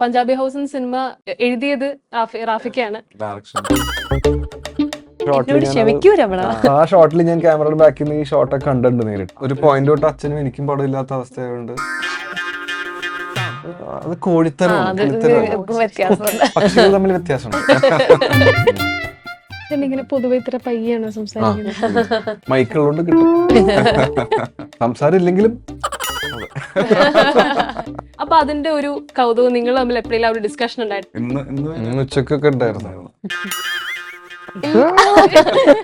Punjabi house എന്ന cinema എഴുതിയത് റാഫിക്കാണ് ആ ഷോട്ടിൽ ഞാൻ ക്യാമറയുടെ ബാക്കിൽ നിന്ന് ഈ ഷോട്ടൊക്കെ കണ്ടിട്ടുണ്ട് നേരിട്ട്. ഒരു പോയിന്റ് തൊട്ട് അച്ഛനും എനിക്കും പടമില്ലാത്ത അവസ്ഥയായതുകൊണ്ട് അത് ആ, കോഴിത്തരം അത് വ്യത്യാസമുണ്ട്. പക്ഷികൾ തമ്മിൽ വ്യത്യാസമുണ്ട്. ഇങ്ങനെ പൊതുവെ ഇത്ര പയ്യാണ് സംസാരിക്കുന്നത്. മൈക്കുള്ളതുകൊണ്ട് കിട്ടും. സംസാരം ഇല്ലെങ്കിലും അപ്പൊ അതിന്റെ ഒരു കൗതുകം നിങ്ങൾ തമ്മിൽ എപ്പോഴെങ്കിലും ഒരു ഡിസ്കഷൻ ഉണ്ടായിരുന്നു? ഇന്ന് ഇന്ന് ഉച്ചക്കൊക്കെ ഉണ്ടായിരുന്നു.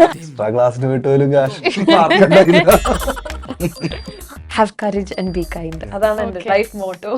എക്സ്ട്രാ ക്ലാസ്സിന് വിട്ട് പോലും കാശ് have courage and be kind അതാണ് എന്റെ ലൈഫ് മോട്ടോ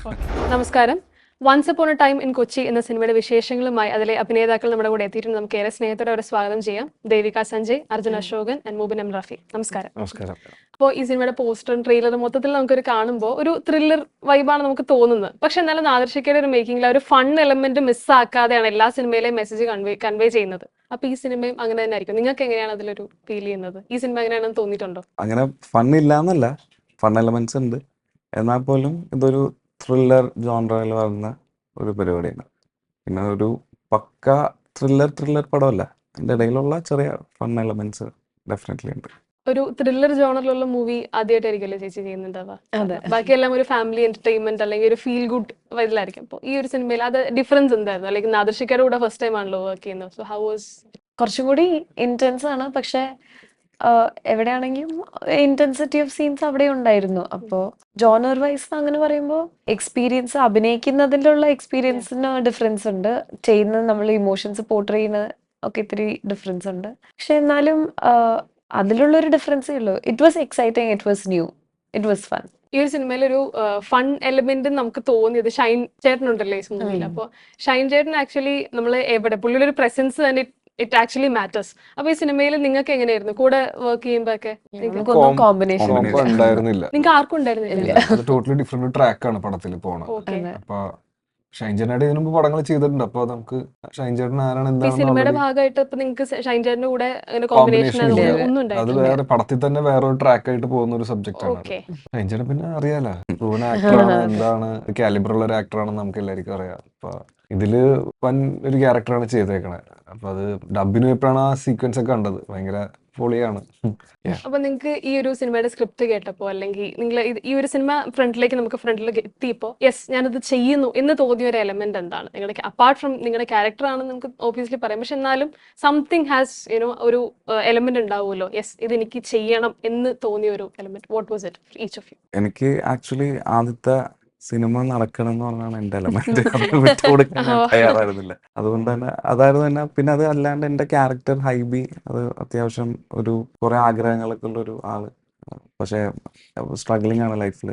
നമസ്കാരം. Once upon a time in Kochi എന്ന സിനിമയുടെ വിശേഷങ്ങളുമായി അതിലെ അഭിനേതാക്കൾ നമ്മുടെ കൂടെ എത്തിയിട്ടുണ്ട്. നമുക്ക് ഏറെ സ്നേഹത്തോടെ അവരെ സ്വാഗതം ചെയ്യാം. ദേവിക സഞ്ജയ് അർജുൻ അശോകൻ ആൻഡ് മൂബിൻ എം റഫി നമസ്കാരം. നമസ്കാരം. അപ്പോൾ ഈ സിനിമയുടെ പോസ്റ്ററും ട്രെയിലറും മൊത്തത്തിൽ നമുക്കൊരു കാണുമ്പോൾ ഒരു ത്രില്ലർ വൈബാണ് നമുക്ക് തോന്നുന്നത്. പക്ഷെ എന്നാലും നാദർശിക്കയുടെ ഒരു മേക്കിംഗിൽ ഒരു ഫൺ എലമെന്റ് മിസ്സാക്കാതെയാണ് എല്ലാ സിനിമയിലെയും മെസ്സേജ് കൺവേ കൺവേ ചെയ്യുന്നത്. അപ്പൊ ഈ സിനിമയും അങ്ങനെ തന്നെ ആയിരിക്കും. നിങ്ങൾക്ക് എങ്ങനെയാണ് അതിലൊരു ഫീൽ ചെയ്യുന്നത്? ഈ സിനിമ എങ്ങനെയാണെന്ന് തോന്നിയിട്ടുണ്ടോ? അങ്ങനെ ഫൺ ഇല്ല എന്നല്ല ഫൺ എലമെന്റ്സ് ഉണ്ട്. എന്നാൽ പോലും ഇതൊരു ത്രില്ലർ ജോൺറയിൽ വരുന്ന ഒരു പരിപാടിയാണ്. പിന്നെ ഒരു പക്ക ത്രില്ലർ ത്രില്ലർ പടമല്ല. അതിന്റെ ഇടയിലുള്ള ചെറിയ ഫൺ എലമെന്റ്സ് ഡെഫിനറ്റ്ലി ഉണ്ട്. ഒരു ത്രില്ലർ ജോണറിലുള്ള മൂവി ആദ്യമായിട്ടായിരിക്കുമല്ലോ ചേച്ചി ചെയ്യുന്നുണ്ടാവുക? അതെ. ബാക്കിയെല്ലാം ഒരു ഫാമിലി എന്റർടൈൻമെന്റ് അല്ലെങ്കിൽ ഒരു ഫീൽ ഗുഡ് ഇതിലായിരിക്കും. അപ്പോൾ ഈ ഒരു സിനിമയിൽ അത് ഡിഫറൻസ് എന്തായിരുന്നു? അല്ലെങ്കിൽ നാദർശിക്കയുടെ കൂടെ ഫസ്റ്റ് ടൈം ആണല്ലോ വർക്ക് ചെയ്യുന്നത്. സോ ഹൗ വാസ് കുറച്ചും കൂടി ഇന്റൻസ് ആണ്. പക്ഷെ എവിടെയാണെങ്കിലും ഇന്റൻസിറ്റി ഓഫ് സീൻസ് അവിടെ ഉണ്ടായിരുന്നു. അപ്പോ ജോണർ വൈസ് അങ്ങനെ പറയുമ്പോൾ എക്സ്പീരിയൻസ് അഭിനയിക്കുന്നതിലുള്ള എക്സ്പീരിയൻസിന് ഡിഫറൻസ് ഉണ്ട്. ചെയ്യുന്നത് നമ്മൾ ഇമോഷൻസ് പോർട്ട്രേ ചെയ്യുന്ന ഒക്കെ ഇത്തിരി ഡിഫറൻസ് ഉണ്ട്. പക്ഷെ എന്നാലും അതിലുള്ള ഒരു ഡിഫറൻസേ ഉള്ളൂ. It was exciting it was new it was fun ഈ ഒരു സിനിമയിൽ ഒരു ഫൺ എലിമെന്റ് നമുക്ക് തോന്നിയത് ഷൈൻ ചേട്ടൻ ഉണ്ടല്ലേ ഈ മൂവിയിൽ ഉം. അപ്പോൾ ഷൈൻ ചേട്ടൻ ആക്ച്വലി നമ്മൾ എവിടെ പുള്ളിയുടെ ഒരു പ്രസൻസ് തന്നെ ഇറ്റ് ആക്ച്വലി മാറ്റേഴ്സ് അപ്പൊ ഈ സിനിമയിൽ നിങ്ങൾക്ക് എങ്ങനെയായിരുന്നു? കൂടെ വർക്ക് ചെയ്യുമ്പോ ഒക്കെ Com- കോമ്പിനേഷൻ കോമ്പോ ഉണ്ടായിരുന്നില്ല. നിങ്ങൾക്ക് ആർക്കും ഉണ്ടായിരുന്നില്ല. ടോട്ടലി ഡിഫറെന്റ് ട്രാക്കാണ് പടത്തിൽ പോണത്. ഓക്കെ. അപ്പൊ ഷൈൻചേട്ടനായിട്ട് ഇതിനു മുമ്പ് പടങ്ങൾ ചെയ്തിട്ടുണ്ട്. അപ്പൊ നമുക്ക് ഷൈൻചേട്ടൻ ആരാണ് ഈ സിനിമയുടെ ഭാഗമായിട്ട് ഇപ്പൊ നിങ്ങൾക്ക് ഷൈൻ കൂടെ അങ്ങനെ കോമ്പിനേഷൻ Combination ഇല്ല. ഒന്നും അത് ഉണ്ടായിട്ടില്ല. വേറെ പടത്തിൽ തന്നെ വേറൊരു ട്രാക്ക് ആയിട്ട് പോകുന്ന ഒരു സബ്ജക്ട് ആണ് ഓക്കെ ഷൈൻചേട്ടൻ പിന്നെ അറിയാലോ. പ്രൂവൻ ആക്ടറാണ് എന്താണ് കാലിബർ ഉള്ള ഒരു ആക്ടറാണെന്ന് നമുക്ക് എല്ലാവർക്കും അറിയാം. അപ്പൊ ഇതിൽ വൻ ഒരു ക്യാരക്ടറാണ് ചെയ്തേക്കണേ. അപ്പൊ അത് ഡബിന് പോയപ്പോഴാണ് ആ സീക്വൻസ് ഒക്കെ കണ്ടത്? ഭയങ്കര പൊളിയാണ്. അപ്പൊ നിങ്ങൾക്ക് ഈ ഒരു സിനിമയുടെ സ്ക്രിപ്റ്റ് കേട്ടപ്പോ അല്ലെങ്കിൽ നിങ്ങൾ ഈ ഒരു സിനിമ ഫ്രണ്ടിലേക്ക് നമുക്ക് ഫ്രണ്ടിലേക്ക് എത്തിയപ്പോ യെസ് ഞാനത് ചെയ്യുന്നു എന്ന് തോന്നിയ ഒരു എലമെന്റ് എന്താണ്? നിങ്ങളുടെ അപ്പാർട്ട് ഫ്രം നിങ്ങളുടെ ക്യാരക്ടർ ആണ് നമുക്ക് ഓബിയസ്ലി പറയാം. പക്ഷെ എന്നാലും സംതിങ് ഹാസ് യുനോ ഒരു എലമെന്റ് ഉണ്ടാവുമല്ലോ. യെസ് ഇത് എനിക്ക് ചെയ്യണം എന്ന് തോന്നിയ ഒരു element what was it each of you എനിക്ക് ആക്ച്വലി ആദ്യത്തെ സിനിമ നടക്കണം എന്ന് പറഞ്ഞാണ് എന്റെ എലമെന്റ് വിട്ടു വിട്ടുകൊടുക്കാൻ ഞാൻ ഓ. തയ്യാറായിരുന്നില്ല. അതുകൊണ്ട് തന്നെ അതായിരുന്നു തന്നെ പിന്നെ അത് അല്ലാണ്ട് എന്റെ ക്യാരക്ടർ ഹൈബി അത് അത്യാവശ്യം ഒരു കുറെ ആഗ്രഹങ്ങളൊക്കെ ഉള്ള ഒരു ആൾ. പക്ഷേ സ്ട്രഗ്ലിംഗ് ആണ് ലൈഫിൽ.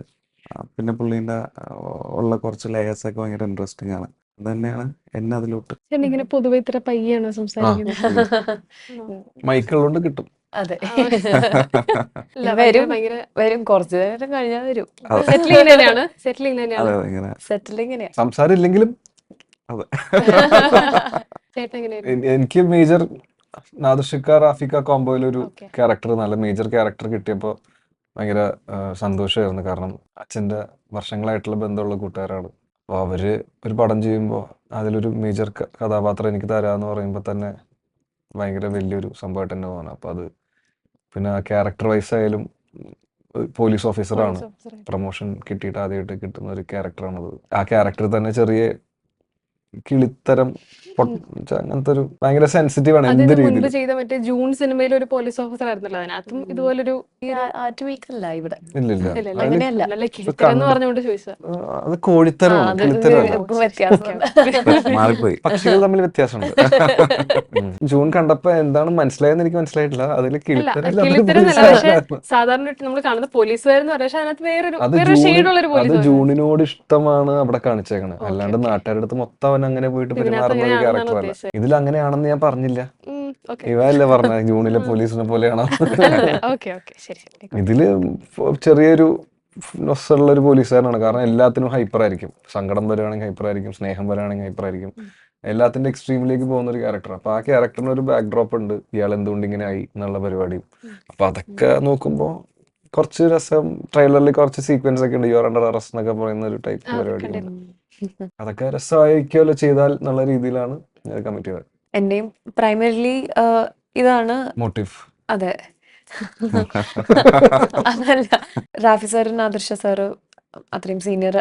പിന്നെ പുള്ളീന്റെ ഉള്ള കുറച്ച് ലേയേഴ്സ് ഒക്കെ ഭയങ്കര ഇൻട്രസ്റ്റിംഗ് ആണ്. തന്നെയാണ് എന്നെ അതിലോട്ട്. പൊതുവെ ഇത്ര പയ്യാണ് സംസാരിക്കുന്നത്. മൈക്കുള്ളതുകൊണ്ട് കിട്ടും. അതെ. വരും. ഭയങ്കര വരും. കുറച്ചു നേരം കഴിഞ്ഞാൽ വരും. അതെ. സെറ്റിലിംഗ് തന്നെയാണ് സെറ്റിലിംഗ് തന്നെയാണ് എങ്ങനെയാ സംസാരം ഇല്ലെങ്കിലും അതെ. എനിക്ക് മേജർ നാദർഷിക്ക റാഫിക്ക കോംബോയിൽ ഒരു ക്യാരക്ടർ നല്ല മേജർ ക്യാരക്ടർ കിട്ടിയപ്പോൾ ഭയങ്കര സന്തോഷമായിരുന്നു. കാരണം അച്ഛന്റെ വർഷങ്ങളായിട്ടുള്ള ബന്ധമുള്ള കൂട്ടുകാരാണ്. അപ്പോൾ അവർ ഒരു പടം ചെയ്യുമ്പോൾ അതിലൊരു മേജർ കഥാപാത്രം എനിക്ക് തരാന്ന് പറയുമ്പോൾ തന്നെ ഭയങ്കര വലിയൊരു സംഭവമായിട്ട് തന്നെ തോന്നുന്നത് അപ്പോൾ അത് പിന്നെ ക്യാരക്ടർ വൈസ് ആയാലും പോലീസ് ഓഫീസറാണ് പ്രൊമോഷൻ കിട്ടിയിട്ട് ആദ്യമായിട്ട് കിട്ടുന്ന ഒരു ക്യാരക്ടറാണത് ആ ക്യാരക്ടർ തന്നെ ചെറിയ കിളിത്തരം അങ്ങനത്തെ ഒരു ഭയങ്കര സെൻസിറ്റീവ് ആണ് എന്ത് രീതിയിൽ ചെയ്ത മറ്റേ ജൂൺ സിനിമയിൽ ഒരു പോലീസ് ഓഫീസർ ആയിരുന്നല്ലോ അതിനകത്തും ഇതുപോലൊരു ഇവിടെ. അത് വ്യത്യാസമുണ്ട് മാറിപ്പോയി. പക്ഷികൾ തമ്മിൽ വ്യത്യാസമുണ്ട്. ജൂൺ കണ്ടപ്പോ എന്താണ് മനസ്സിലായെന്ന് എനിക്ക് മനസ്സിലായിട്ടില്ല. അതിൽ കിളിത്തരം. സാധാരണ നമ്മൾ കാണുന്ന പോലീസുകാരെന്ന് പറയാം പക്ഷെ അതിനകത്ത് വേറൊരു ഷെയ്ഡുള്ള ഒരു പോലീസ് ജൂണിനോട് ഇഷ്ടമാണ് അവിടെ കാണിച്ചേക്കണേ അല്ലാണ്ട്. നാട്ടുകാരുടെ അടുത്ത് മൊത്തം അവൻ അങ്ങനെ പോയിട്ട് പെരുമാറുന്ന ഒരു അല്ല. ഇതിൽ അങ്ങനെയാണെന്ന് ഞാൻ പറഞ്ഞില്ല. ഇവല്ലേ പറഞ്ഞ ജൂണിലെ പോലീസിനെ പോലെയാണോ? ഇതിൽ ചെറിയൊരു നൊസ്സുള്ള ഒരു പോലീസുകാരനാണ്. കാരണം എല്ലാത്തിനും ഹൈപ്പർ ആയിരിക്കും സങ്കടം വരികയാണെങ്കിൽ ഹൈപ്പർ ആയിരിക്കും സ്നേഹം വരികയാണെങ്കിൽ ഹൈപ്പർ ആയിരിക്കും എല്ലാത്തിന്റെ എക്സ്ട്രീമിലേക്ക് പോകുന്ന ഒരു ക്യാരക്ടർ അപ്പൊ ആ ക്യാരക്ടറിന് ഒരു ബാക്ക്ഡ്രോപ്പ് ഉണ്ട്. ഇയാൾ എന്തുകൊണ്ട് ഇങ്ങനെ ആയി എന്നുള്ള പരിപാടിയും. അപ്പൊ അതൊക്കെ നോക്കുമ്പോ കുറച്ച് രസം ട്രെയിലറിൽ കുറച്ച് സീക്വൻസ് ഒക്കെ ഉണ്ട്. യുവർ അണ്ടർ അറസ്റ്റ് എന്നൊക്കെ പറയുന്ന ഒരു ടൈപ്പ് പരിപാടി. അതൊക്കെ രസമായിരിക്കുമല്ലോ ചെയ്താൽ എന്നുള്ള രീതിയിലാണ് ഞാൻ കമ്മിറ്റ് ചെയ്തത്. എന്റെയും പ്രൈമറിലി ഇതാണ് മോട്ടീവ് അതെ. അതല്ല റാഫി സാറും ആദർശ സാറ് അത്രയും സീനിയർ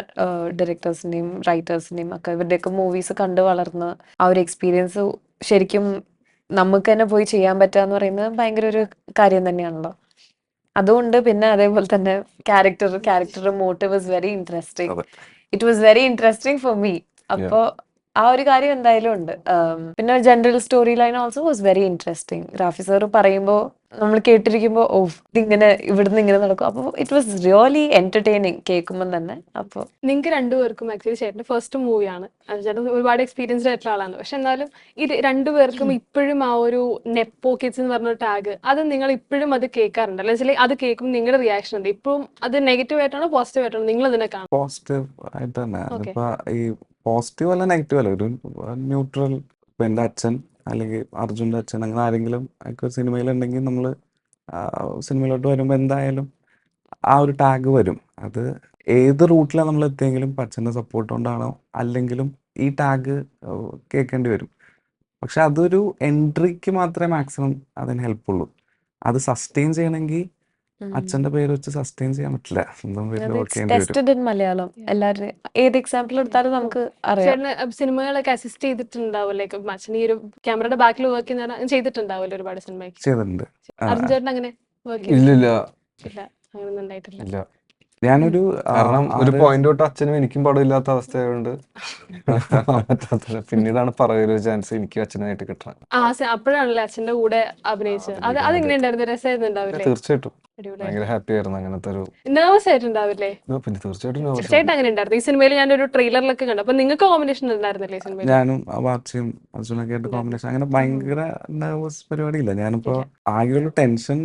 ഡയറക്ടേഴ്സിന്റെയും റൈറ്റേഴ്സിന്റെയും ഒക്കെ ഇവരുടെയൊക്കെ മൂവീസ് കണ്ടു വളർന്ന് ആ ഒരു എക്സ്പീരിയൻസ് ശരിക്കും നമുക്ക് തന്നെ പോയി ചെയ്യാൻ പറ്റുക എന്ന് പറയുന്നത് ഭയങ്കര ഒരു കാര്യം തന്നെയാണല്ലോ. അതുകൊണ്ട് പിന്നെ അതേപോലെ തന്നെ character character motive is very interesting. It was very interesting for me അപ്പോ ആ ഒരു കാര്യം എന്തായാലും ഉണ്ട്. പിന്നെ general story line also was very interesting Rafi sir പറയുമ്പോൾ നമ്മൾ കേട്ടിരിക്കുമ്പോൾ ഓ ഇതിങ്ങനെ ഇവിടുന്ന് ഇങ്ങനെ നടക്കും. അപ്പോൾ ഇറ്റ് വാസ് റിയലി എന്റർടൈനിങ് കേൾക്കുമ്പോൾ തന്നെ. അപ്പോൾ നിങ്ങൾക്ക് രണ്ടുപേർക്കും ആക്ച്വലി ചേട്ടന്റെ ഫസ്റ്റ് മൂവിയാണ് ചേട്ടൻ ഒരുപാട് എക്സ്പീരിയൻസ്ഡ് ആയിട്ടുള്ള ആളാണ്. പക്ഷെ എന്നാലും ഇത് രണ്ടുപേർക്കും ഇപ്പോഴും ആ ഒരു നെപ്പോ കിഡ്സ് എന്ന് പറഞ്ഞ ടാഗ് അത് നിങ്ങൾ ഇപ്പോഴും അത് കേൾക്കാറുണ്ട്. അല്ലെങ്കിൽ അത് കേൾക്കുമ്പോൾ നിങ്ങളുടെ റിയാക്ഷൻ ഉണ്ട്. ഇപ്പോഴും അത് നെഗറ്റീവ് ആയിട്ടാണോ പോസിറ്റീവ് ആയിട്ടാണോ? നിങ്ങൾ അതിനെ കാണും പോസിറ്റീവ് ആയിട്ട് തന്നെ. ഈ പോസിറ്റീവ് അല്ല നെഗറ്റീവ് അല്ല. ഒരു ന്യൂട്രൽ ഇപ്പൊ എന്റെ അച്ഛൻ അല്ലെങ്കിൽ അർജുന്റെ അച്ഛൻ അങ്ങനെ ആരെങ്കിലും ഒക്കെ സിനിമയിലുണ്ടെങ്കിൽ നമ്മൾ സിനിമയിലോട്ട് വരുമ്പോൾ എന്തായാലും ആ ഒരു ടാഗ് വരും. അത് ഏത് റൂട്ടിലാണ് നമ്മൾ എത്തിയെങ്കിലും അച്ഛന്റെ സപ്പോർട്ട് കൊണ്ടാണോ അല്ലെങ്കിലും ഈ ടാഗ് കേൾക്കേണ്ടി വരും. പക്ഷെ അതൊരു എൻട്രിക്ക് മാത്രമേ മാക്സിമം അതിന് ഹെൽപ്പുള്ളൂ അത് സസ്റ്റെയിൻ ചെയ്യണമെങ്കിൽ അച്ഛന്റെ പേര് വെച്ച് സസ്റ്റെയിൻ ചെയ്യാൻ പറ്റില്ല. സ്വന്തം പേരിൽ വർക്ക് ചെയ്യേണ്ടി വരും. Tested in Malayalam. എല്ലാവരും ഏത് എക്സാമ്പിൾ എടുത്താലും നമുക്ക് അറിയാം. സിനിമകളൊക്കെ അസിസ്റ്റ് ചെയ്തിട്ടുണ്ടാവും. ലൈക്ക് അച്ഛൻ ഈ ഒരു ക്യാമറയുടെ ബാക്കിൽ വർക്ക് ചെയ്യുന്ന ചെയ്തിട്ടുണ്ടാവില്ല ഒരുപാട് സിനിമയ്ക്ക് ചെയ്തിട്ടുണ്ട്. അർജുൻ ചേട്ടൻ അങ്ങനെ വർക്ക് ഇല്ലില്ല. ഇല്ല. അങ്ങനെയൊന്നും ഉണ്ടായിട്ടില്ല. ഇല്ല. ഞാനൊരു കാരണം ഒരു പോയിന്റ് തൊട്ട് അച്ഛനും എനിക്കും പടമില്ലാത്ത അവസ്ഥയായതുകൊണ്ട് പറ്റാത്ത പിന്നീടാണ് പറയൊരു ചാൻസ് എനിക്ക് അച്ഛനായിട്ട് കിട്ടണം അപ്പോഴാണല്ലേ അച്ഛന്റെ കൂടെ അഭിനയിച്ചത്. അത് അതെങ്ങനെയുണ്ടായിരുന്നു രസമായിരുന്നു തീർച്ചയായിട്ടും. ഭയങ്കര ഹാപ്പി ആയിരുന്നു അങ്ങനത്തെ ഒരു നെർവസ് ആയിട്ടുണ്ടാവില്ലേ? ഓ, പിന്നെ തീർച്ചയായിട്ടും nervous ആണ്. അങ്ങനെ ഉണ്ടായിരുന്നു ഈ സിനിമയിൽ ഞാനൊരു ട്രെയിലറിലൊക്കെ കണ്ടു. അപ്പൊ നിങ്ങൾക്ക് കോമ്പിനേഷൻ ഉണ്ടായിരുന്നില്ലേ സിനിമയിൽ ഞാനും വാർച്ചയും അർജുനൊക്കെ ആയിട്ട് കോമ്പിനേഷൻ അങ്ങനെ ഭയങ്കര നെർവസ് പരിപാടിയില്ല. ഞാനിപ്പോ ആകെയുള്ള ടെൻഷൻ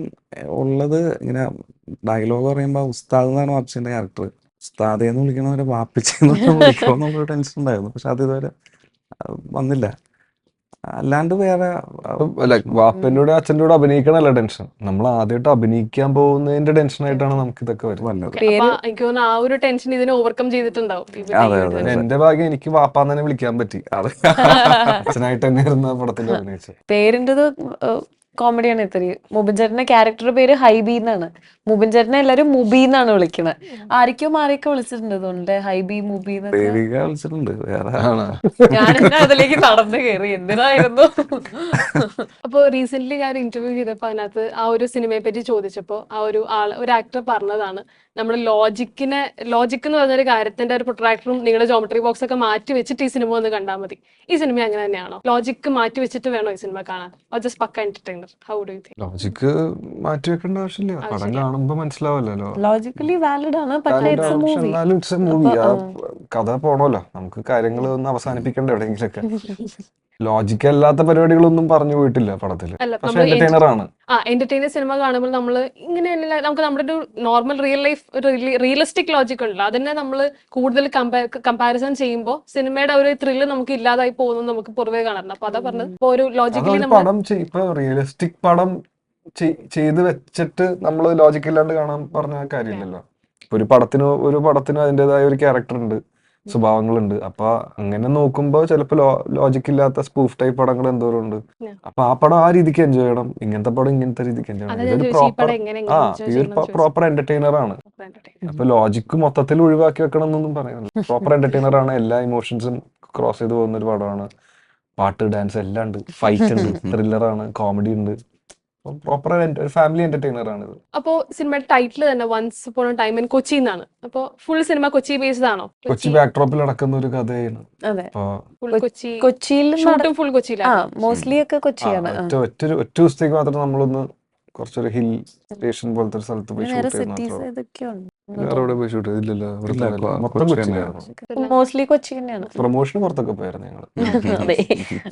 ഉള്ളത് ഇങ്ങനെ ഡയലോഗ് പറയുമ്പോൾ ഉസ്താദ് എന്നാണ് വാപ്സിന്റെ ക്യാരക്ടർ ഉസ്താദെന്ന് വിളിക്കണവരെ വാപ്പിച്ചെന്ന് വിളിക്കുമോ എന്നുള്ളൊരു ടെൻഷൻ ഉണ്ടായിരുന്നു. പക്ഷെ അത് ഇതുവരെ വന്നില്ല. അല്ലാണ്ട് വേറെ വാപ്പന്റെ കൂടെ അച്ഛന്റെ കൂടെ അഭിനയിക്കണല്ല ടെൻഷൻ. നമ്മൾ ആദ്യമായിട്ട് അഭിനയിക്കാൻ പോകുന്നതിന്റെ ടെൻഷൻ ആയിട്ടാണ് നമുക്ക് ഇതൊക്കെ വരുന്നത് എനിക്ക് തോന്നുന്നു ആ ഒരു ടെൻഷൻ ഇതിനെ ഓവർകം ചെയ്തിട്ടുണ്ടാവും. ഇവർ അതെ, അതെ, എന്റെ ഭാഗ്യം എനിക്ക് വാപ്പാന്ന് തന്നെ വിളിക്കാൻ പറ്റി. അതെ അച്ഛനായിട്ട് തന്നെയായിരുന്നു ആ പടത്തിൽ അഭിനയിച്ചത്. പേരിന്റെത് കോമഡിയാണ് ഇത്രയും മുബിൻ ചേട്ടന്റെ ക്യാരക്ടർ പേര് ഹൈബി എന്നാണ്. മുബിൻ ചേട്ടനെ എല്ലാരും മുബി എന്നാണ് വിളിക്കുന്നത് ആരൊക്കെയോ മാറിയൊക്കെ വിളിച്ചിട്ടുണ്ട് തോന്നുന്നുണ്ട്. ഹൈബി മുബി വിളിച്ചിട്ടുണ്ട്. ഞാൻ എന്നെ അതിലേക്ക് നടന്നു കയറി എന്തിനായിരുന്നു? അപ്പൊ റീസെന്റ് ഞാൻ ഇന്റർവ്യൂ ചെയ്തപ്പോ അതിനകത്ത് ആ ഒരു സിനിമയെ പറ്റി ചോദിച്ചപ്പോ ആ ഒരു ആൾ ഒരു ആക്ടർ പറഞ്ഞതാണ്. നമ്മൾ ലോജിക്കിനെ ലോജിക് എന്ന് പറഞ്ഞൊരു കാര്യത്തിന്റെ ഒരു പ്രൊട്രാക്ടറും നിങ്ങളുടെ ജോമെട്രി ബോക്സ് ഒക്കെ മാറ്റി വെച്ചിട്ട് ഈ സിനിമ ഒന്ന് കണ്ടാൽ മതി. ഈ സിനിമ അങ്ങനെ തന്നെയാണോ? ലോജിക്ക് മാറ്റി വെച്ചിട്ട് വേണോ ഈ സിനിമ കാണാൻ? Just pakka entertainer how do you think logic മാറ്റി വെക്കേണ്ട ആവശ്യമില്ല. പടം കാണുമ്പോൾ കാണുമ്പോ മനസ്സിലാവല്ലോ ലോജിക്കലി വാലിഡ് ആണ് പക്ഷേ ഇറ്റ്സ് എ മൂവി എന്നാലും ഇറ്റ്സ് എ മൂവി ആ കഥ പോണല്ലോ. നമുക്ക് കാര്യങ്ങൾ ഒന്ന് അവസാനിപ്പിക്കണ്ട എവിടെയെങ്കിലൊക്കെ. ലോജിക്ക് അല്ലാത്ത പരിപാടികളൊന്നും പറഞ്ഞു പോയിട്ടില്ല പടത്തിൽ പക്ഷെ എന്റർടൈനർ ആണ്. ആ എന്റർടൈനർ സിനിമ കാണുമ്പോൾ നമ്മൾ ഇങ്ങനെ നമുക്ക് നമ്മുടെ ഒരു നോർമൽ റിയൽ ലൈഫ് ഒരു റിയലിസ്റ്റിക് ലോജിക് ഉണ്ടല്ലോ. അതിനെ നമ്മൾ കൂടുതൽ കമ്പാരിസൺ ചെയ്യുമ്പോൾ സിനിമയുടെ ഒരു ത്രില്ല് നമുക്ക് ഇല്ലാതായി പോകുന്നത് നമുക്ക് പുറവേ കാണാറുണ്ട്. അപ്പൊ അതാ പറഞ്ഞത്. ഇപ്പൊ ഒരു ലോജിക്കലി പടം ഇപ്പൊ റിയലിസ്റ്റിക് പടം ചെയ്- ചെയ്ത് വെച്ചിട്ട് നമ്മൾ ലോജിക്കില്ലാണ്ട് കാണാൻ പറഞ്ഞ കാര്യമില്ലല്ലോ. ഒരു പടത്തിന് ഒരു പടത്തിന് അതിന്റെതായ ഒരു ക്യാരക്ടർ ഉണ്ട്. സ്വഭാവങ്ങളുണ്ട്. അപ്പൊ അങ്ങനെ നോക്കുമ്പോ ചിലപ്പോ ലോജിക്ക് ഇല്ലാത്ത സ്പൂഫ് ടൈപ്പ് പടങ്ങൾ എന്തോരം ഉണ്ട്. അപ്പൊ ആ പടം ആ രീതിക്ക് എൻജോയ് ചെയ്യണം. ഇങ്ങനത്തെ പടം ഇങ്ങനത്തെ രീതിക്ക് എൻജോയ് ചെയ്യണം. ഇതൊരു പ്രോപ്പർ ആ ഇതൊരു പ്രോപ്പർ എന്റർടൈനർ ആണ്. അപ്പൊ ലോജിക്ക് മൊത്തത്തിൽ ഒഴിവാക്കി വെക്കണം എന്നൊന്നും പറയുന്നില്ല. പ്രോപ്പർ എന്റർടൈനർ ആണ്. എല്ലാ ഇമോഷൻസും ക്രോസ് ചെയ്ത് പോകുന്ന ഒരു പടമാണ്. പാട്ട് ഡാൻസ് എല്ലാം ഉണ്ട്. ഫൈറ്റ് ഉണ്ട്. ത്രില്ലർ ആണ്. കോമഡി ഉണ്ട്. പ്രോപ്പർ ഒരു ഫാമിലി എന്റർടൈനർ ആണ് ഇത് അപ്പോ സിനിമയുടെ ടൈറ്റിൽ തന്നെ once upon a time in Kochi എന്നാണ്. അപ്പോൾ ഫുൾ സിനിമ കൊച്ചി ബേസ്ഡ് ആണോ? കൊച്ചി ബാക്ക്ഡ്രോപ്പിൽ നടക്കുന്ന ഒരു കഥയാണ്. അതെ. അപ്പൊ കൊച്ചി കൊച്ചിയിൽ ഷൂട്ടും ഫുൾ കൊച്ചിയിലാണ് മോസ്റ്റ്ലി ഒക്കെ കൊച്ചിയാണ്. ഒറ്റ ഒറ്റ ദിവസത്തേക്ക് മാത്രം നമ്മളൊന്ന് കുറച്ചൊരു ഹിൽ സ്റ്റേഷൻ പോലത്തെ ഒരു സ്ഥലത്ത് പോയി ഷൂട്ട് ചെയ്യുന്ന മോസ്റ്റ്ലി കൊച്ചി തന്നെയാണ്. പ്രൊമോഷന് പുറത്തൊക്കെ പോയായിരുന്നു ഞങ്ങൾ. അതെ.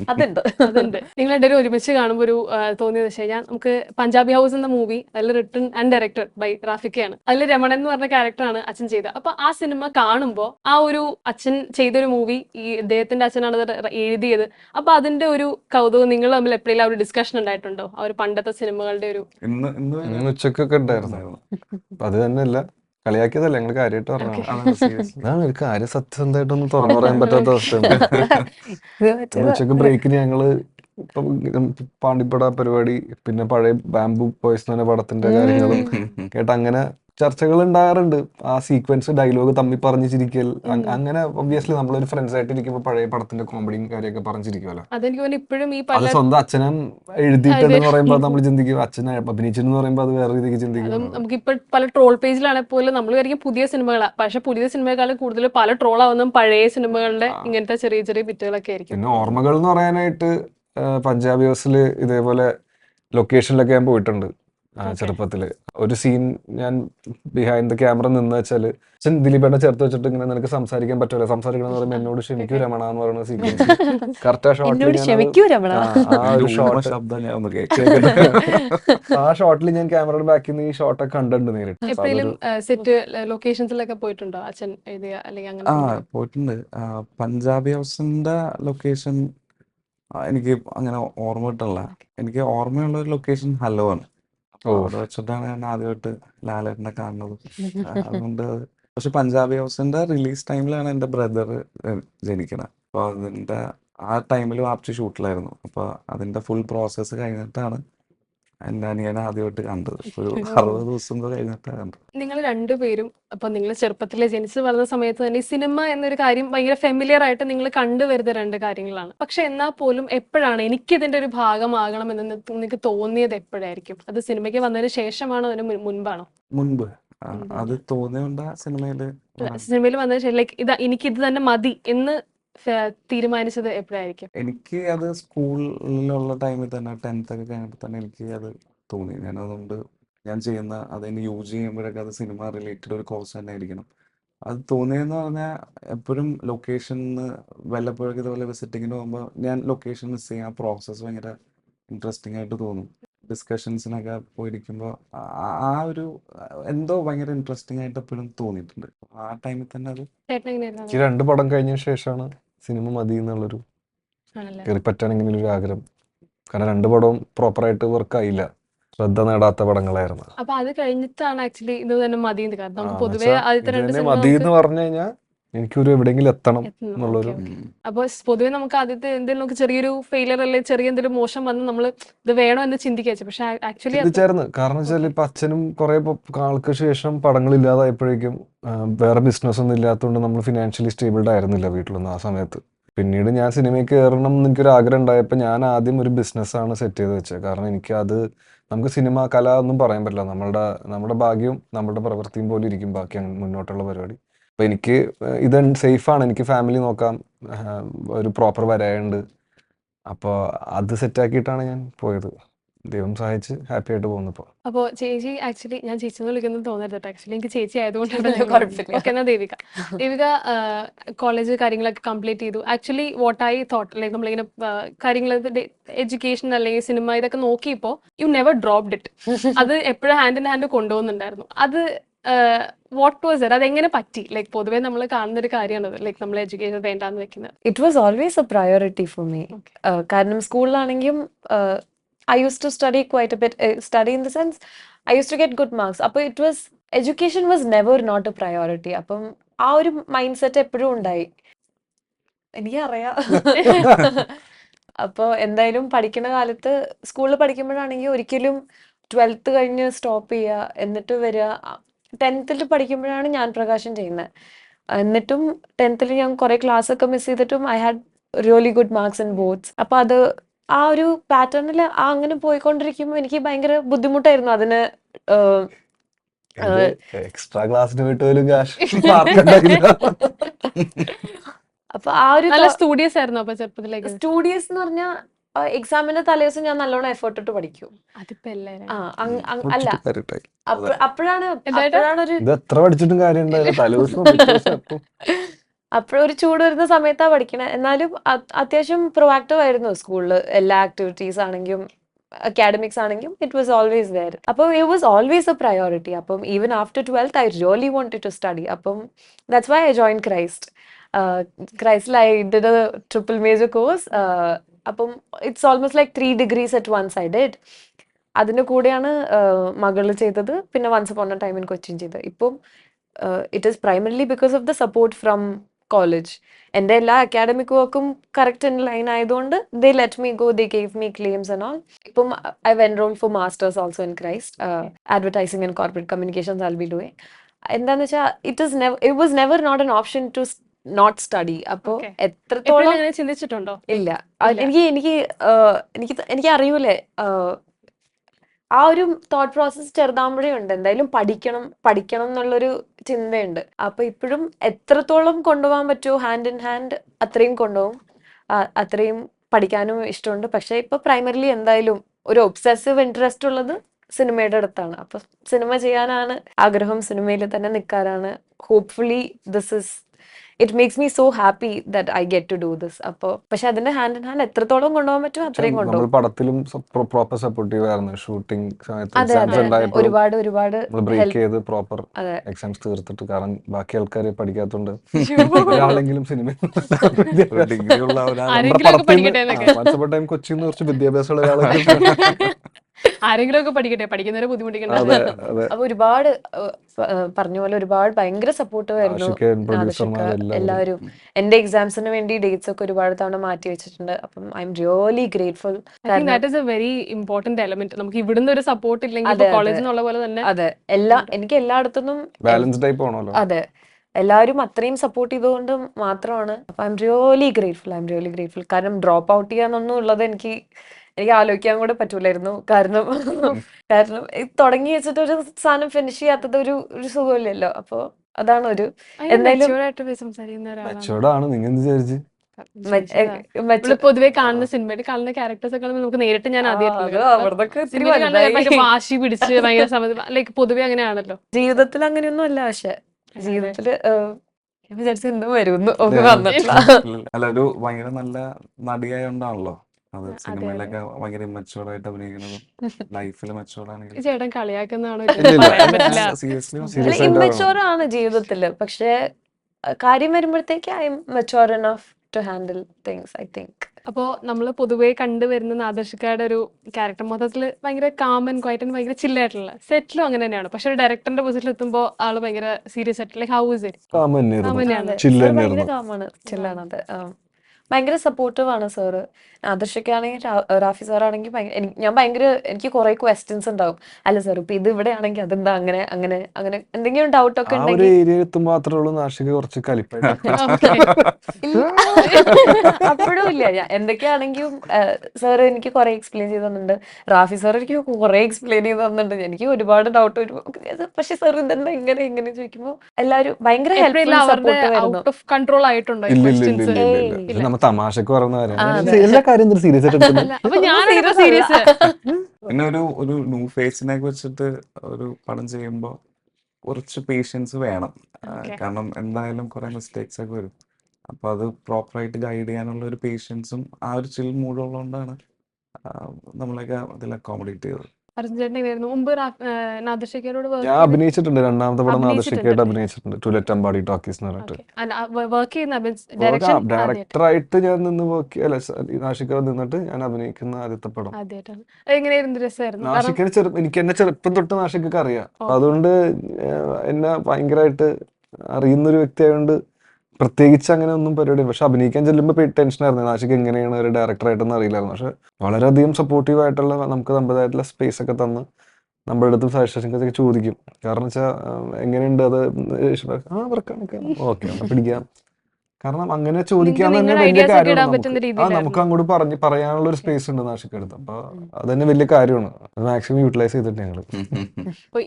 അതുണ്ട് അതുണ്ട്. നിങ്ങൾ രണ്ടുപേരും ഒരുമിച്ച് കാണുമ്പോൾ ഒരു തോന്നിയത് വെച്ച് കഴിഞ്ഞാൽ നമുക്ക് പഞ്ചാബി ഹൗസ് എന്ന മൂവി അതിൽ റിട്ടൺ ആൻഡ് ഡയറക്ടർ ബൈ റാഫിക്കയാണ്. അതിൽ രമണൻ എന്ന് പറഞ്ഞ ക്യാരക്ടറാണ് അച്ഛൻ ചെയ്തത്. അപ്പൊ ആ സിനിമ കാണുമ്പോൾ ആ ഒരു അച്ഛൻ ചെയ്തൊരു മൂവി ഈ ഇദ്ദേഹത്തിന്റെ അച്ഛനാണ് എഴുതിയത്. അപ്പൊ അതിന്റെ ഒരു കൗതുകം നിങ്ങൾ തമ്മിൽ എപ്പോഴെങ്കിലും ആ ഒരു ഡിസ്കഷൻ ഉണ്ടായിട്ടുണ്ടോ? ആ ഒരു പണ്ടത്തെ സിനിമകളുടെ ഒരു ഉച്ചക്കൊക്കെ ഉണ്ടായിരുന്നു. അത് തന്നെയല്ല. കളിയാക്കിയതല്ല? ഞങ്ങൾ കാര്യമായിട്ട് പറഞ്ഞു? ഒരു കാര്യം സത്യസന്ധമായിട്ടൊന്നും തുറന്നു പറയാൻ പറ്റാത്ത അവസ്ഥയുണ്ട് ബ്രേക്കിന് ഞങ്ങൾ ഇപ്പം പാണ്ടിപ്പട പരിപാടി പിന്നെ പഴയ ബാംബു പോയിസ് എന്ന പടത്തിന്റെ കാര്യങ്ങളും കേട്ട് അങ്ങനെ ചർച്ചകൾ ഉണ്ടാകാറുണ്ട്. ആ സീക്വൻസ് ഡയലോഗ് തമ്മിൽ പറഞ്ഞു ചിരിക്കൽ അങ്ങനെ ഒബ്വിയസ്ലി നമ്മളൊരു ഫ്രണ്ട്സ് ആയിട്ട് ഇരിക്കുമ്പോൾ പഴയ പടത്തിന്റെ കോമഡിയും കാര്യമൊക്കെ പറഞ്ഞിരിക്കുമല്ലോ അതെനിക്ക് ഇപ്പോഴും ഈ അത് സ്വന്തം അച്ഛനും എഴുതിയിട്ടെന്ന് എന്ന് പറയുമ്പോൾ നമ്മൾ ചിന്തിക്കും. അച്ഛൻ അഭിനയിച്ചെന്ന് പറയുമ്പോൾ അത് വേറെ രീതിക്ക് ചിന്തിക്കും. നമുക്ക് നമുക്കിപ്പോൾ പല ട്രോൾ പേജിലാണെങ്കിൽ പോലും നമ്മൾ വിചാരിക്കും പുതിയ സിനിമകളാണ് പക്ഷെ പുതിയ സിനിമയെക്കാളും കൂടുതൽ പല ട്രോൾ ആവുന്നതും പഴയ സിനിമകളുടെ. ഇങ്ങനത്തെ ചെറിയ ചെറിയ ബിറ്റുകളൊക്കെ ആയിരിക്കും. പിന്നെ ഓർമ്മകൾ എന്ന് പറയാനായിട്ട് പഞ്ചാബ് ഹൗസിൽ ഇതേപോലെ ലൊക്കേഷനിലൊക്കെ ഞാൻ പോയിട്ടുണ്ട്. ആ. ചെറുപ്പത്തിൽ. ഒരു സീൻ ഞാൻ ബിഹൈൻഡ് ദ ക്യാമറ നിന്ന് വെച്ചാൽ അച്ഛൻ ദിലീപേട്ട ചേർത്ത് വെച്ചിട്ട് ഇങ്ങനെ നിനക്ക് സംസാരിക്കാൻ പറ്റില്ല സംസാരിക്കണം എന്ന് പറയുമ്പോൾ എന്നോട് ക്ഷമിക്കൂ രമണ എന്ന് പറയുന്ന സീക്വൻസ് കറക്റ്റ് ആ എന്നോട് ഷോട്ടിൽ ആ ഒരു ഷോട്ട് ശബ്ദം ഞാൻ ഒന്ന് കേൾക്കാം. ആ ഷോട്ടിൽ ഞാൻ ക്യാമറയുടെ ബാക്കിൽ നിന്ന് ഈ ഷോട്ടൊക്കെ കണ്ടിട്ടുണ്ട് നേരിട്ട്. എപ്പോഴും സെറ്റ് ലൊക്കേഷൻസിലൊക്കെ പോയിട്ടുണ്ടോ? അച്ഛൻ എഴുതിയ അല്ലെങ്കിൽ അങ്ങനെ ആ പോയിട്ടുണ്ട്. പഞ്ചാബി ഹൗസിന്റെ ലൊക്കേഷൻ എനിക്ക് അങ്ങനെ ഓർമ്മ കിട്ടണില്ല. എനിക്ക് ഓർമ്മയുള്ള ഒരു ലൊക്കേഷൻ ഹലോ ആണ്. ഓ. അവിടെ വെച്ചിട്ടാണ് ഞാൻ ആദ്യമായിട്ട് ലാലേട്ടനെ കാണുന്നത്. അതുകൊണ്ട് പക്ഷെ പഞ്ചാബി ഹൗസിന്റെ റിലീസ് ടൈമിലാണ് എന്റെ ബ്രദർ ജനിക്കണത് അപ്പൊ അതിന്റെ ആ ടൈമിൽ ആപ്റ്റ് ഷൂട്ടിലായിരുന്നു. അപ്പൊ അതിന്റെ ഫുൾ പ്രോസസ്സ് കഴിഞ്ഞിട്ടാണ് എന്റെ അനിയനെ ആദ്യമായിട്ട് കണ്ടത്? ഒരു അറുപത് ദിവസം കൂടെ കഴിഞ്ഞിട്ടാണ് കണ്ടത്. നിങ്ങൾ രണ്ടുപേരും അപ്പൊ നിങ്ങൾ ചെറുപ്പത്തിലെ ജനിച്ചു വളർന്ന സമയത്ത് തന്നെ ഈ സിനിമ എന്നൊരു കാര്യം ഭയങ്കര ഫെമിലിയർ ആയിട്ട് നിങ്ങൾ കണ്ടുവരുന്ന രണ്ട് കാര്യങ്ങളാണ്. പക്ഷെ എന്നാൽ പോലും എപ്പോഴാണ് എനിക്ക് ഇതിന്റെ ഒരു ഭാഗമാകണം എന്ന് നിങ്ങൾക്ക് തോന്നിയത് എപ്പോഴായിരിക്കും? അത് സിനിമയ്ക്ക് വന്നതിന് ശേഷമാണോ അതിന് മുൻപാണോ? മുൻപ്. അത് തോന്നിയോണ്ടാ സിനിമയിൽ സിനിമയിൽ വന്നതിന് ശേഷം ലൈക്ക് ഇതാ എനിക്ക് ഇത് തന്നെ മതി എന്ന് തീരുമാനിച്ചത് എപ്പോഴായിരിക്കും? എനിക്ക് അത് സ്കൂളിലുള്ള ടൈമിൽ തന്നെ ടെൻത്ത് ഒക്കെ കഴിഞ്ഞപ്പോൾ തന്നെ എനിക്ക് അത് തോന്നി. ഞാൻ അതുകൊണ്ട് ഞാൻ ചെയ്യുന്ന അതിന് യൂസ് ചെയ്യുമ്പോഴൊക്കെ അത് സിനിമ റിലേറ്റഡ് ഒരു കോഴ്സ് തന്നെ ആയിരിക്കണം. അത് തോന്നിയെന്ന് പറഞ്ഞാൽ എപ്പോഴും ലൊക്കേഷനിന്ന് വല്ലപ്പോഴൊക്കെ ഇതുപോലെ വിസിറ്റിങ്ങിന് പോകുമ്പോൾ ഞാൻ ലൊക്കേഷൻ മിസ് ചെയ്യും ആ പ്രോസസ്സ് ഭയങ്കര ഇൻട്രസ്റ്റിംഗ് ആയിട്ട് തോന്നും. ഡിസ്കഷൻസിനൊക്കെ പോയിരിക്കുമ്പോൾ ആ ഒരു എന്തോ ഭയങ്കര ഇൻട്രസ്റ്റിംഗ് ആയിട്ട് എപ്പോഴും തോന്നിയിട്ടുണ്ട്. ആ ടൈമിൽ തന്നെ അത് എനിക്ക് രണ്ട് പടം കഴിഞ്ഞ ശേഷമാണ് സിനിമ മതി എന്നുള്ളൊരു ആണല്ലേ? കയറി പറ്റണമെങ്കിൽ ഒരു ആഗ്രഹം. കാരണം രണ്ട് പടവും പ്രോപ്പറായിട്ട് വർക്ക് ആയില്ല. ശ്രദ്ധ നേടാത്ത പടങ്ങളായിരുന്നു. അപ്പൊ അത് കഴിഞ്ഞിട്ടാണ് ആക്ച്വലി ഇത് തന്നെ മതി എന്ന് കാരണം പൊതുവേ ആദ്യത്തെ രണ്ട് സിനിമ മതി എന്ന് പറഞ്ഞു കഴിഞ്ഞാൽ എനിക്കൊരു എവിടെയെങ്കിലും എത്തണം. എന്നുള്ളൊരു അപ്പോൾ പൊതുവെ നമുക്ക് ആദ്യത്തെ എന്തെങ്കിലും നമുക്ക് ചെറിയൊരു ഫെയിലർ അല്ലെങ്കിൽ ചെറിയ എന്തെങ്കിലും മോശം വന്ന് നമ്മൾ ഇത് വേണോ എന്ന് ചിന്തിക്കാച്ചു പക്ഷെ ആക്ച്വലി ചിന്തിച്ചായിരുന്നു. കാരണം വെച്ചാൽ ഇപ്പൊ അച്ഛനും കുറെ ആൾക്ക് ശേഷം പടങ്ങൾ ഇല്ലാതായപ്പോഴേക്കും വേറെ ബിസിനസ് ഒന്നും ഇല്ലാത്തതുകൊണ്ട് നമ്മൾ ഫിനാൻഷ്യലി സ്റ്റേബിൾഡ് ആയിരുന്നില്ല വീട്ടിലൊന്നും ആ സമയത്ത്. പിന്നീട് ഞാൻ സിനിമയിൽ കയറണം എന്ന് എനിക്കൊരു ആഗ്രഹം ഉണ്ടായപ്പോൾ ഞാൻ ആദ്യം ഒരു ബിസിനസ്സാണ് സെറ്റ് ചെയ്ത് വെച്ചത് കാരണം എനിക്ക് അത് നമുക്ക് സിനിമ കല ഒന്നും പറയാൻ പറ്റില്ല. നമ്മളുടെ നമ്മുടെ ഭാഗ്യവും നമ്മുടെ പ്രവൃത്തിയും പോലെ ഇരിക്കും ബാക്കി മുന്നോട്ടുള്ള പരിപാടി. അപ്പോൾ എനിക്ക് ഇത് സേഫാണ്. എനിക്ക് ഫാമിലി നോക്കാം. ഒരു പ്രോപ്പർ വരായുണ്ട്. അപ്പോൾ അത് സെറ്റാക്കിയിട്ടാണ് ഞാൻ പോയത്. ദൈവം സഹായിച്ച് ഹാപ്പി ആയിട്ട് പോകുന്നു ഇപ്പോൾ അപ്പോ ചേച്ചി ആക്ച്വലി ഞാൻ ചേച്ചി എന്ന് വിളിക്കുന്നത് തോന്നരുത് ആക്ച്വലി എനിക്ക് ചേച്ചി ആയതുകൊണ്ട്. ഓക്കെ എന്നാ ദേവിക. ദേവിക കോളേജ് കാര്യങ്ങളൊക്കെ കംപ്ലീറ്റ് ചെയ്തു. Actually what I thought like നമ്മളിങ്ങനെ കാര്യങ്ങൾ എഡ്യൂക്കേഷൻ അല്ലെങ്കിൽ സിനിമ ഇതൊക്കെ നോക്കിയപ്പോ യു നെവർ ഡ്രോപ്ഡ് ഇറ്റ് അത് എപ്പോഴും ഹാൻഡ് ഇൻ ഹാൻഡ് കൊണ്ടുപോകുന്നുണ്ടായിരുന്നു. അത് വാട്ട് വാസ് ഇറ്റ് അതെങ്ങനെ പറ്റി? ലൈക്ക് പൊതുവെ നമ്മൾ കാണുന്ന ഒരു കാര്യമാണ് ലൈക്ക് നമ്മൾ എഡ്യൂക്കേഷൻ വേണ്ടാന്ന് വെക്കുന്നത്. It was always a priority for me. കാരണം സ്കൂളിലാണെങ്കിലും I use to study quite bit study in the sense I use to get good marks അപ്പോൾ it was education was never not a priority അപ്പം ആ ഒരു mind set എപ്പോഴും ഉണ്ടായി. എനിക്കറിയാം. അപ്പോൾ എന്തായാലും പഠിക്കുന്ന കാലത്ത് സ്കൂളിൽ പഠിക്കുമ്പോഴാണെങ്കിൽ ഒരിക്കലും ട്വൽത്ത് കഴിഞ്ഞ് സ്റ്റോപ്പ് ചെയ്യുക എന്നിട്ട് വരിക ടെൻത്തിൽ പഠിക്കുമ്പോഴാണ് ഞാൻ പ്രകാശം ചെയ്യുന്നത്. എന്നിട്ടും ടെൻത്തിൽ ഞാൻ കുറെ ക്ലാസ് ഒക്കെ മിസ് ചെയ്തിട്ടും I had really good marks in boards അപ്പൊ അത് ആ ഒരു പാറ്റേണിൽ ആ അങ്ങനെ പോയിക്കൊണ്ടിരിക്കുമ്പോൾ എനിക്ക് ഭയങ്കര ബുദ്ധിമുട്ടായിരുന്നു അതിന് എക്സ്ട്രാ ക്ലാസ്സിന് വിട്ട് പോലും കാശ്? അപ്പൊ ആ ഒരു നല്ല സ്റ്റുഡിയസ് ആയിരുന്നു അപ്പൊ ചെറുപ്പത്തിലേക്ക്. സ്റ്റുഡിയസ് എന്ന് പറഞ്ഞാൽ എക്സാമിന്റെ തലേദിവസം ഞാൻ നല്ലോണം എഫേർട്ട് ഇട്ട് പഠിക്കും. ആ അങ്- അങ്- അല്ല. അപ്പ- അപ്പോഴാണ് അപ്പോഴാണ് ഒരു ഇത് എത്ര പഠിച്ചിട്ടും കാര്യം ഉണ്ടായില്ല തലേദിവസം പിറ്റേ ദിവസം അപ്പോഴൊരു ചൂട് വരുന്ന സമയത്താ പഠിക്കണേ. എന്നാലും അത് അത്യാവശ്യം പ്രൊവാക്റ്റീവ് ആയിരുന്നു സ്കൂളിൽ എല്ലാ ആക്ടിവിറ്റീസ് ആണെങ്കിലും അക്കാഡമിക്സ് ആണെങ്കിലും ഇറ്റ് വാസ് ഓൾവേസ് വെയർ അപ്പോൾ it was always a priority അപ്പം even after twelfth I really wanted to study അപ്പം that's why I join Christ ക്രൈസ്റ്റിൽ I did a triple major course അപ്പം it's almost like three degrees at one sided അതിന്റെ കൂടെയാണ് മകൾ ചെയ്തത്. പിന്നെ once upon a time in Cochin ചെയ്തത്. ഇപ്പം it is primarily because of the support from college എന്റെ എല്ലാ അക്കാഡമിക് വർക്കും കറക്റ്റ് ഇൻ ലൈൻ ആയതുകൊണ്ട് they let me go they gave me claims and all ഇപ്പം I when roll for masters also in Christ advertising and corporate communications I'll be doing എന്താണെന്ന് വെച്ചാൽ it is never it was never not an option to not study അപ്പോൾ. എത്രത്തോളം ചിന്തിച്ചിട്ടുണ്ടോ? ഇല്ല. എനിക്ക് എനിക്ക് എനിക്ക് എനിക്ക് അറിയൂലേ. ആ ഒരു തോട്ട് പ്രോസസ് ചെറുതാകുമ്പോഴേ ഉണ്ട്. എന്തായാലും പഠിക്കണം പഠിക്കണം എന്നുള്ളൊരു ചിന്തയുണ്ട്. അപ്പൊ ഇപ്പോഴും എത്രത്തോളം കൊണ്ടുപോകാൻ പറ്റുമോ ഹാൻഡ് ഇൻ ഹാൻഡ് അത്രയും കൊണ്ടുപോകും. അത്രയും പഠിക്കാനും ഇഷ്ടമുണ്ട്. പക്ഷെ ഇപ്പൊ പ്രൈമറിലി എന്തായാലും ഒരു ഒബ്സസീവ് ഇൻട്രസ്റ്റ് ഉള്ളത് സിനിമയുടെ അടുത്താണ്. അപ്പൊ സിനിമ ചെയ്യാനാണ് ആഗ്രഹം. സിനിമയിൽ തന്നെ നിൽക്കാനാണ്. Hopefully this is it makes me so happy that I get to do this അപ്പോൾ പക്ഷെ അതിന്റെ ഹാൻഡ് ഇൻ ഹാൻഡ് എത്രത്തോളം കൊണ്ടുപോകാൻ പറ്റും അത്രയും കൊണ്ടുപോകും. പടത്തിലും പ്രോപ്പർ സപ്പോർട്ടീവ് ആയിരുന്നു. ഷൂട്ടിംഗ് സമയത്ത് ഒരുപാട് ഒരുപാട് ബ്രേക്ക് ചെയ്ത് പ്രോപ്പർ അതെ. എക്സാംസ് തീർത്തിട്ട് കാരണം ബാക്കി ആൾക്കാർ പഠിക്കാത്തോണ്ട് ഒരാളെങ്കിലും സിനിമ ഡിഗ്രി ഉള്ള ഒരാൾ കൊച്ചിന്ന് കുറച്ച് വിദ്യാഭ്യാസമുള്ള ഒരാളെ ആരെങ്കിലും ഒക്കെ പഠിക്കട്ടെ പഠിക്കുന്നവരെ ബുദ്ധിമുട്ടിക്കണ്ട അപ്പൊ ഒരുപാട് പറഞ്ഞ പോലെ ഒരുപാട് ഭയങ്കര സപ്പോർട്ടീവ് ആയിരുന്നു എല്ലാവരും. എന്റെ എക്സാംസിന് വേണ്ടി ഡേറ്റ്സ് ഒക്കെ ഒരുപാട് തവണ മാറ്റി വെച്ചിട്ടുണ്ട്. അപ്പം I am really grateful that is a very important element നമുക്ക് ഇവിടുന്ന് ഒരു സപ്പോർട്ട് ഇല്ലെങ്കിൽ കോളേജിൽ നിന്നുള്ള പോലെ തന്നെ അതെ. എല്ലാ എനിക്ക് എല്ലായിടത്തുനിന്നും ബാലൻസ് ടൈപ്പ് ആണല്ലോ. അതെ. എല്ലാവരും അത്രയും സപ്പോർട്ട് ചെയ്തുകൊണ്ട് മാത്രമാണ്. അപ്പൊ I am really grateful I am really grateful കാരണം ഡ്രോപ്പ് ഔട്ട് ചെയ്യാന്നൊന്നും ഉള്ളത് എനിക്ക് എനിക്ക് ആലോചിക്കാൻ കൂടെ പറ്റൂലായിരുന്നു. കാരണം കാരണം തുടങ്ങി വെച്ചിട്ട് ഒരു സാധനം ഫിനിഷ് ചെയ്യാത്തത് ഒരു ഒരു സുഖമില്ലല്ലോ. അപ്പൊ അതാണ് ഒരു എന്തായാലും- പൊതുവെ കാണുന്ന സിനിമയിൽ കാണുന്ന ക്യാരക്ടേഴ്സ് ഒക്കെ നമുക്ക് നേരിട്ട് ഞാൻ ആദ്യമായിട്ട് വാശി പിടിച്ച് ഭയങ്കര ലൈക്ക് പൊതുവെ അങ്ങനെയാണല്ലോ. ജീവിതത്തിൽ അങ്ങനെയൊന്നും അല്ല പക്ഷെ ജീവിതത്തിൽ വിചാരിച്ച എന്തോ വരുന്നു ഒക്കെ. വന്നിട്ടില്ല. അല്ല ഒരു ഭയങ്കര നല്ല നടിയായോണ്ടാണല്ലോ. അത് അതെ. സിനിമയിലൊക്കെ ഭയങ്കര മെച്ചോർഡ് ആയിട്ട് അഭിനയിക്കുന്നതും ലൈഫിൽ മെച്ചോർഡ് ആണെങ്കിൽ ചേട്ടൻ കളിയാക്കുന്നതാണോ. പറയാൻ പറ്റില്ല. സീരിയസ്ലി അല്ല Serious ആയിട്ട് ഇമ്മച്ചുവർ ആണ് ജീവിതത്തിൽ. പക്ഷെ അഹ് കാര്യം വരുമ്പോഴത്തേക്ക് I am mature enough to handle things I think അപ്പോ നമ്മൾ പൊതുവേ കണ്ടുവരുന്ന ആദർശക്കാരുടെ ഒരു ക്യാരക്ടർ മൊത്തത്തിൽ ഭയങ്കര കാമൻ ക്വൈറ്റ് ആൻഡ് ഭയങ്കര ചില്ലായിട്ടുള്ള സെറ്റിലും അങ്ങനെ തന്നെയാണ്. പക്ഷെ ഒരു ഡയറക്ടറിന്റെ പൊസിഷനിൽ എത്തുമ്പോ ആൾ ഭയങ്കര സീരിയസ് ആയിട്ട് like how is it calm തന്നെയായിരുന്നു. ചില്ല് തന്നെയായിരുന്നു. കാമാണ്. ഭയങ്കര സപ്പോർട്ടീവ് ആണ് സാറ് ആദർശക്കാണെങ്കിൽ റാഫി സാറാണെങ്കിൽ ഞാൻ ഭയങ്കര എനിക്ക് കുറെ ക്വസ്റ്റ്യൻസ് ഉണ്ടാവും. അല്ല സാർ ഇപ്പൊ ഇത് ഇവിടെ ആണെങ്കിൽ അതെന്താ അങ്ങനെ അങ്ങനെ അങ്ങനെ എന്തെങ്കിലും ഡൗട്ട് ഒക്കെ ഒരു ഉണ്ടെങ്കിൽ ഏരിയ ഉള്ളൂ നാഷിക കുറച്ച് കലിപ്പായിട്ട് അപ്പോഴും ഇല്ല. എന്തൊക്കെയാണെങ്കിലും സാർ എനിക്ക് കുറെ എക്സ്പ്ലെയിൻ ചെയ്ത് തന്നിട്ടുണ്ട്. റാഫി സാർ എനിക്ക് കുറെ എക്സ്പ്ലെയിൻ ചെയ്ത് തന്നിട്ടുണ്ട്. എനിക്ക് ഒരുപാട് ഡൗട്ട് പക്ഷെ സാർ ഇതെന്താ ഇങ്ങനെ ഇങ്ങനെ ചോദിക്കുമ്പോൾ എല്ലാവരും ഭയങ്കര help helpful support out of control ആയിട്ടുണ്ടോ തമാശക്ക് പറയുന്ന. എല്ലാ കാര്യം സീരിയസ് ആയിട്ട് പിന്നെ ഒരു ഒരു ന്യൂ ഫേസിനെ വെച്ചിട്ട് ഒരു പടം ചെയ്യുമ്പോൾ കുറച്ച് പേഷ്യൻസ് വേണം. കാരണം എന്തായാലും കുറെ മിസ്റ്റേക്സ് ഒക്കെ വരും. അപ്പൊ അത് പ്രോപ്പറായിട്ട് ഗൈഡ് ചെയ്യാനുള്ള ഒരു പേഷ്യൻസും ആ ഒരു ചിൽ മൂടുള്ളതുകൊണ്ടാണ് നമ്മളൊക്കെ അതിൽ അക്കോമഡേറ്റ് ചെയ്തത്. അർജുൻ ചേട്ടൻ എങ്ങനെയായിരുന്നു മുമ്പ് നാദർശിക്കരോട് ഞാൻ അഭിനയിച്ചിട്ടുണ്ട്. രണ്ടാമത്തെ പടം അഭിനയിച്ചിട്ടുണ്ട്. നാദശിക്കായിട്ട് അഭിനയിച്ചിട്ടുണ്ട്. ടുലറ്റ് അമ്പാടി ടോക്കീസ് എന്ന് പറഞ്ഞിട്ട്. വർക്ക് ചെയ്യുന്ന ഡയറക്ടറായിട്ട് ഞാൻ നിന്ന് വർക്ക് അല്ല നാഷിക്കർ നിന്നിട്ട് ഞാൻ അഭിനയിക്കുന്ന ആദ്യത്തെ പടം. ആദ്യമായിട്ടാണ്. എങ്ങനെയായിരുന്നു? രസമായിരുന്നു. കാരണം നാഷിക്കിന് ചെറു എനിക്ക് എന്നെ ചെറുപ്പം തൊട്ട് നാഷിക്കൊക്കെ അറിയാം. അതുകൊണ്ട് എന്നെ ഭയങ്കരമായിട്ട് അറിയുന്ന ഒരു വ്യക്തിയായതുകൊണ്ട് പ്രത്യേകിച്ച് അങ്ങനെ ഒന്നും പരിപാടി പക്ഷെ അഭിനയിക്കാൻ ചെല്ലുമ്പോൾ ടെൻഷൻ ആയിരുന്നു. നാശിക്ക് എങ്ങനെയാണ് ഒരു ഡയറക്ടറായിട്ടെന്ന് അറിയില്ലായിരുന്നു. പക്ഷെ വളരെയധികം സപ്പോർട്ടീവ് ആയിട്ടുള്ള നമുക്ക് നമ്മുടേതായിട്ടുള്ള സ്പേസ് ഒക്കെ തന്ന് നമ്മുടെ അടുത്ത് സജഷൻസ് ഒക്കെ ചോദിക്കും. കാരണം വെച്ചാൽ എങ്ങനെയുണ്ട് അത്? ആ വർക്കാണ് ഓക്കെ പിടിക്കാം. കാരണം അങ്ങനെ ചോദിക്കാൻ തന്നെ വലിയ കാര്യമാണ് നമുക്ക്. അങ്ങോട്ട് പറഞ്ഞ് പറയാനുള്ള ഒരു സ്പേസ് ഉണ്ട് നാഷിക്ക് അടുത്ത്. അപ്പൊ അത് തന്നെ വലിയ കാര്യമാണ്. മാക്സിമം യൂട്ടിലൈസ് ചെയ്തിട്ട് ഞങ്ങൾ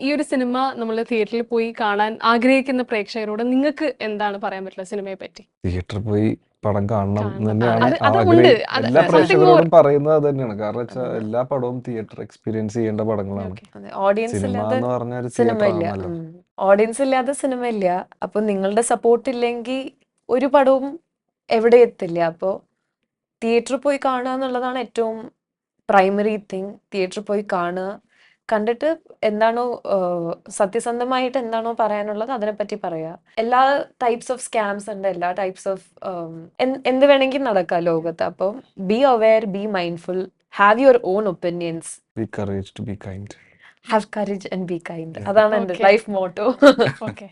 ഈ ഒരു സിനിമ നമ്മൾ തിയേറ്ററിൽ പോയി കാണാൻ ആഗ്രഹിക്കുന്ന പ്രേക്ഷകരോട് നിങ്ങൾക്ക് എന്താണ് പറയാൻ പറ്റുള്ള സിനിമയെ പറ്റി? തിയേറ്ററിൽ പോയി പടം കാണണം. തന്നെയാണ് എല്ലാ പ്രേക്ഷകരോടും പറയുന്നത് അത് തന്നെയാണ്. കാരണം വെച്ചാൽ എല്ലാ പടവും തിയേറ്റർ എക്സ്പീരിയൻസ് ചെയ്യേണ്ട പടങ്ങളാണ്. ഓഡിയൻസ് എന്ന് പറഞ്ഞ ഒരു സിനിമ ഇല്ല. ഓഡിയൻസ് ഇല്ലാതെ സിനിമ ഇല്ല. അപ്പൊ നിങ്ങളുടെ സപ്പോർട്ട് ഇല്ലെങ്കിൽ ഒരു പടവും എവിടെ എത്തില്ല. അപ്പോൾ തിയേറ്ററിൽ പോയി കാണുക എന്നുള്ളതാണ് ഏറ്റവും പ്രൈമറി തിങ്. തിയേറ്ററിൽ പോയി കാണുക. കണ്ടിട്ട് എന്താണോ സത്യസന്ധമായിട്ട് എന്താണോ പറയാനുള്ളത് അതിനെപ്പറ്റി പറയുക എല്ലാ ടൈപ്സ് ഓഫ് സ്കാംസ് ഉണ്ട്. എല്ലാ ടൈപ്സ് ഓഫ് എന്ത് വേണമെങ്കിൽ നടക്കാം ലോകത്ത്. അപ്പോൾ be aware be mindful have your own opinions be courage to be kind have courage and be kind അതാണ് എന്റെ. Life motto okay